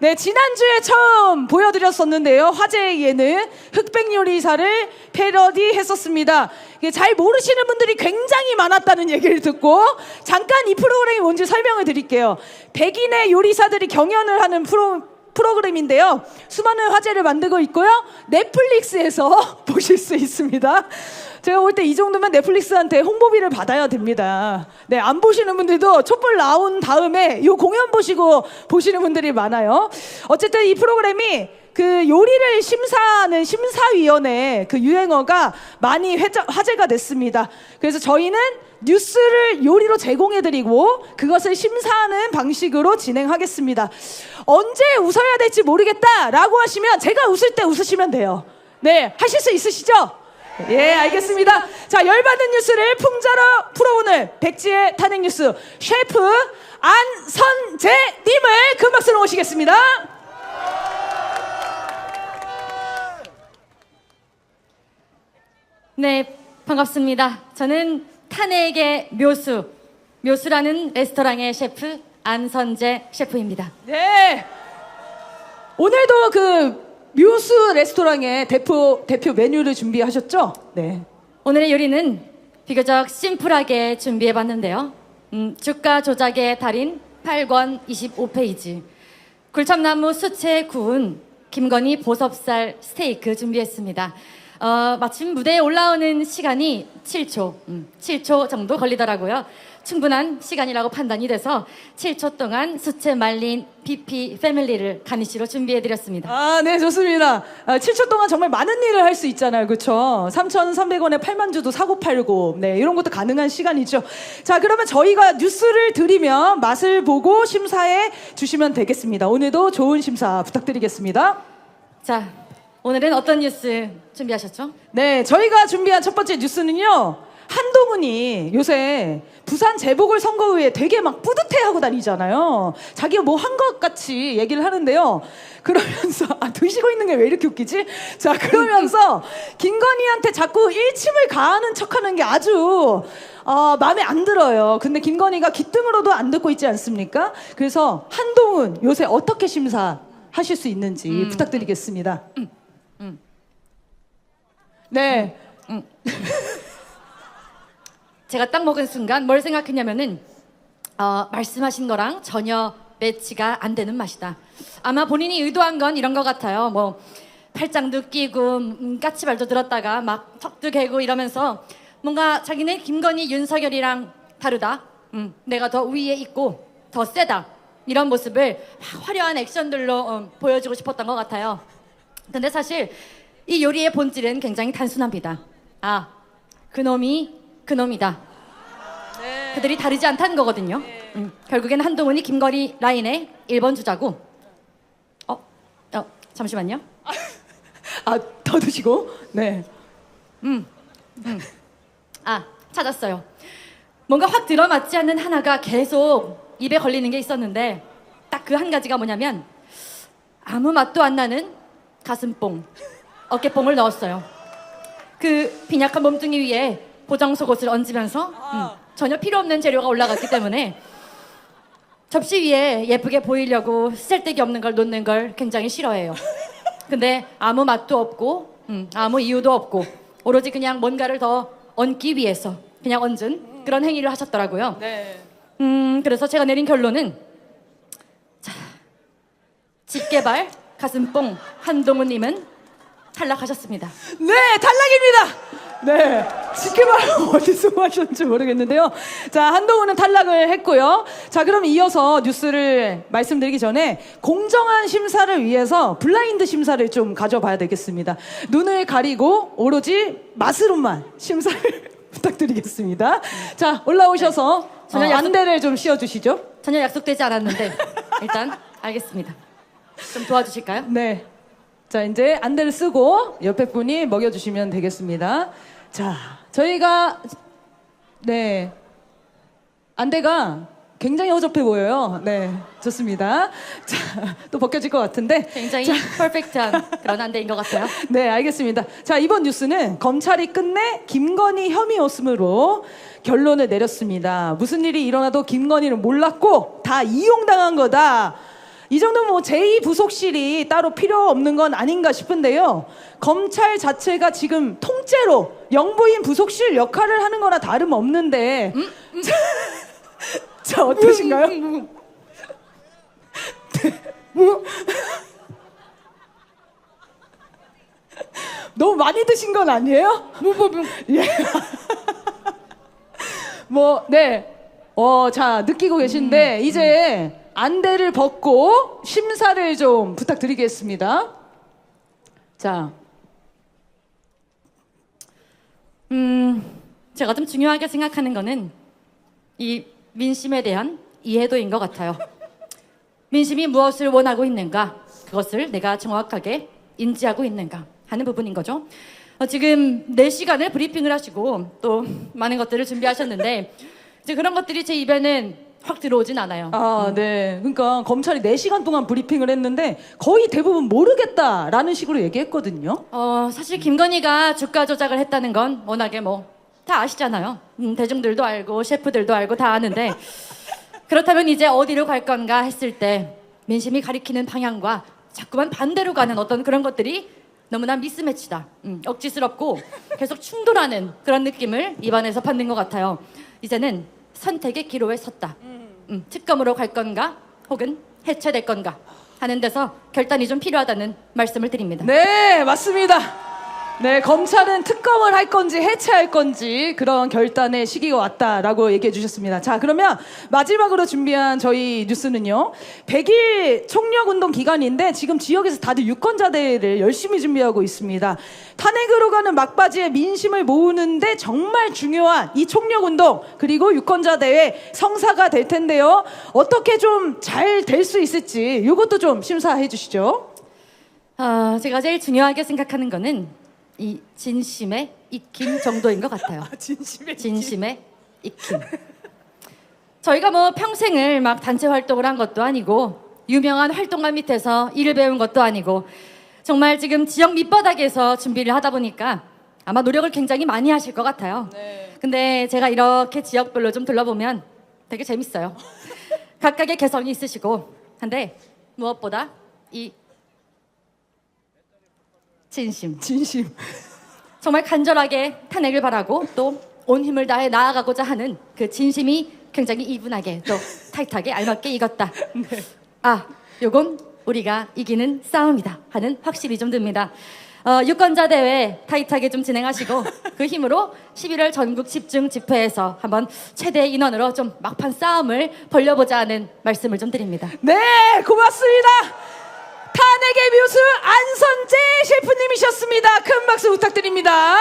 네, 지난주에 처음 보여드렸었는데요. 화제의 예는 흑백 요리사를 패러디 했었습니다. 잘 모르시는 분들이 굉장히 많았다는 얘기를 듣고 잠깐 이 프로그램이 뭔지 설명을 드릴게요. 백인의 요리사들이 경연을 하는 프로, 프로그램인데요. 수많은 화제를 만들고 있고요. 넷플릭스에서 보실 수 있습니다. 제가 볼 때 이 정도면 넷플릭스한테 홍보비를 받아야 됩니다. 네, 안 보시는 분들도 촛불 나온 다음에 이 공연 보시고 보시는 분들이 많아요. 어쨌든 이 프로그램이 그 요리를 심사하는 심사위원회 그 유행어가 많이 회자, 화제가 됐습니다. 그래서 저희는 뉴스를 요리로 제공해드리고 그것을 심사하는 방식으로 진행하겠습니다. 언제 웃어야 될지 모르겠다라고 하시면 제가 웃을 때 웃으시면 돼요. 네, 하실 수 있으시죠? 예, 알겠습니다. 자, 열받은 뉴스를 풍자로 풀어오는 백지의 탄핵 뉴스 셰프 안선재님을 큰 박수로 모시겠습니다. 네, 반갑습니다. 저는 탄핵의 묘수, 묘수라는 레스토랑의 셰프 안선재 셰프입니다. 네. 오늘도 그 묘수 레스토랑의 대표 대표 메뉴를 준비하셨죠? 네. 오늘의 요리는 비교적 심플하게 준비해봤는데요. 음, 주가 조작의 달인 8권 25페이지. 굴참나무 수채 구운 김건희 보섭살 스테이크 준비했습니다. 어, 마침 무대에 올라오는 시간이 7초, 음, 7초 정도 걸리더라고요. 충분한 시간이라고 판단이 돼서 7초 동안 수채 말린 BP 패밀리를 가니쉬로 준비해드렸습니다. 아, 네, 좋습니다. 아, 7초 동안 정말 많은 일을 할 수 있잖아요. 그렇죠? 3,300원에 8만 주도 사고 팔고 네, 이런 것도 가능한 시간이죠. 자, 그러면 저희가 뉴스를 드리면 맛을 보고 심사해 주시면 되겠습니다. 오늘도 좋은 심사 부탁드리겠습니다. 자, 오늘은 어떤 뉴스 준비하셨죠? 네, 저희가 준비한 첫 번째 뉴스는요. 한동훈이 요새 부산 재보궐 선거에 되게 막 뿌듯해하고 다니잖아요. 자기가 뭐 한 것 같이 얘기를 하는데요. 그러면서 아 드시고 있는 게 왜 이렇게 웃기지? 자 그러면서 김건희한테 자꾸 일침을 가하는 척하는 게 아주 어, 마음에 안 들어요. 근데 김건희가 기등으로도 안 듣고 있지 않습니까? 그래서 한동훈 요새 어떻게 심사 하실 수 있는지 부탁드리겠습니다. 네. 제가 딱 먹은 순간 뭘 생각했냐면은 어, 말씀하신 거랑 전혀 매치가 안 되는 맛이다. 아마 본인이 의도한 건 이런 것 같아요. 뭐 팔짱도 끼고 음, 까치발도 들었다가 막 턱도 개고 이러면서 뭔가 자기는 김건희 윤석열이랑 다르다. 음, 내가 더 위에 있고 더 세다. 이런 모습을 막 화려한 액션들로 어, 보여주고 싶었던 것 같아요. 근데 사실 이 요리의 본질은 굉장히 단순합니다. 아, 그놈이 그놈이다. 그들이 다르지 않다는 거거든요. 음, 결국엔 한동훈이 김거리 라인의 1번 주자고. 어, 어, 잠시만요. 아, 더 드시고. 네. 아, 찾았어요. 뭔가 확 들어맞지 않는 하나가 계속 입에 걸리는 게 있었는데 딱 그 한 가지가 뭐냐면 아무 맛도 안 나는 가슴뽕, 어깨뽕을 넣었어요. 그 빈약한 몸뚱이 위에 보정 속옷을 얹으면서 음, 전혀 필요 없는 재료가 올라갔기 때문에 접시 위에 예쁘게 보이려고 쓸데기 없는 걸 놓는 걸 굉장히 싫어해요. 근데 아무 맛도 없고 음, 아무 이유도 없고 오로지 그냥 뭔가를 더 얹기 위해서 그냥 얹은 그런 행위를 하셨더라고요. 네. 음, 그래서 제가 내린 결론은 자, 집게발 가슴뽕 한동훈님은 탈락하셨습니다. 네, 탈락입니다. 네, 지켜봐요. 어디서 하셨는지 모르겠는데요. 자, 한동훈은 탈락을 했고요. 자, 그럼 이어서 뉴스를 말씀드리기 전에 공정한 심사를 위해서 블라인드 심사를 좀 가져봐야 되겠습니다. 눈을 가리고 오로지 맛으로만 심사를 부탁드리겠습니다. 자, 올라오셔서 어, 저는 약속- 안대를 좀 씌워주시죠. 전혀 약속되지 않았는데 일단 알겠습니다. 좀 도와주실까요? 네. 자, 이제 안대를 쓰고 옆에 분이 먹여주시면 되겠습니다. 자, 저희가, 네. 안대가 굉장히 허접해 보여요. 네. 좋습니다. 자, 또 벗겨질 것 같은데. 굉장히 퍼펙트한 그런 안대인 것 같아요. 네, 알겠습니다. 자, 이번 뉴스는 검찰이 끝내 김건희 혐의였으므로 결론을 내렸습니다. 무슨 일이 일어나도 김건희는 몰랐고 다 이용당한 거다. 이 정도면 뭐 제2부속실이 따로 필요 없는 건 아닌가 싶은데요. 검찰 자체가 지금 통째로 영부인 부속실 역할을 하는 거나 다름없는데. 자, 자, 어떠신가요? 너무 많이 드신 건 아니에요? 예. 뭐, 네. 어, 자, 느끼고 계신데, 이제 안대를 벗고 심사를 좀 부탁드리겠습니다. 자, 음, 제가 좀 중요하게 생각하는 거는 이 민심에 대한 이해도인 것 같아요. 민심이 무엇을 원하고 있는가, 그것을 내가 정확하게 인지하고 있는가 하는 부분인 거죠. 어, 지금 4시간을 브리핑을 하시고 또 많은 것들을 준비하셨는데 이제 그런 것들이 제 입에는 확 들어오진 않아요. 아, 네. 그러니까 검찰이 4시간 동안 브리핑을 했는데 거의 대부분 모르겠다라는 식으로 얘기했거든요. 어, 사실 김건희가 주가 조작을 했다는 건 워낙에 뭐 다 아시잖아요. 음, 대중들도 알고 셰프들도 알고 다 아는데 그렇다면 이제 어디로 갈 건가 했을 때 민심이 가리키는 방향과 자꾸만 반대로 가는 어떤 그런 것들이 너무나 미스매치다. 음, 억지스럽고 계속 충돌하는 그런 느낌을 입안에서 받는 것 같아요. 이제는 선택의 기로에 섰다. 음, 특검으로 갈 건가 혹은 해체될 건가 하는 데서 결단이 좀 필요하다는 말씀을 드립니다. 네, 맞습니다. 네, 검찰은 특검을 할 건지 해체할 건지 그런 결단의 시기가 왔다라고 얘기해 주셨습니다. 자, 그러면 마지막으로 준비한 저희 뉴스는요. 100일 총력운동 기간인데 지금 지역에서 다들 유권자 대회를 열심히 준비하고 있습니다. 탄핵으로 가는 막바지에 민심을 모으는데 정말 중요한 이 총력운동 그리고 유권자 대회 성사가 될 텐데요. 어떻게 좀 잘 될 수 있을지 이것도 좀 심사해 주시죠. 아, 제가 제일 중요하게 생각하는 거는 이 진심의 익힘 정도인 것 같아요. 진심의 진심의 익힘. 저희가 뭐 평생을 막 단체 활동을 한 것도 아니고 유명한 활동가 밑에서 일을 배운 것도 아니고 정말 지금 지역 밑바닥에서 준비를 하다 보니까 아마 노력을 굉장히 많이 하실 것 같아요. 근데 제가 이렇게 지역별로 좀 둘러보면 되게 재밌어요. 각각의 개성이 있으시고 한데 무엇보다 이 진심 진심. 정말 간절하게 탄핵을 바라고 또 온 힘을 다해 나아가고자 하는 그 진심이 굉장히 이분하게 또 타이트하게 알맞게 익었다. 아, 요건 우리가 이기는 싸움이다 하는 확실히 좀 듭니다. 어, 유권자 대회 타이트하게 좀 진행하시고 그 힘으로 11월 전국 집중 집회에서 한번 최대 인원으로 좀 막판 싸움을 벌려보자 하는 말씀을 좀 드립니다. 네, 고맙습니다. 찬에게 묘수 안선재 셰프님이셨습니다. 큰 박수 부탁드립니다.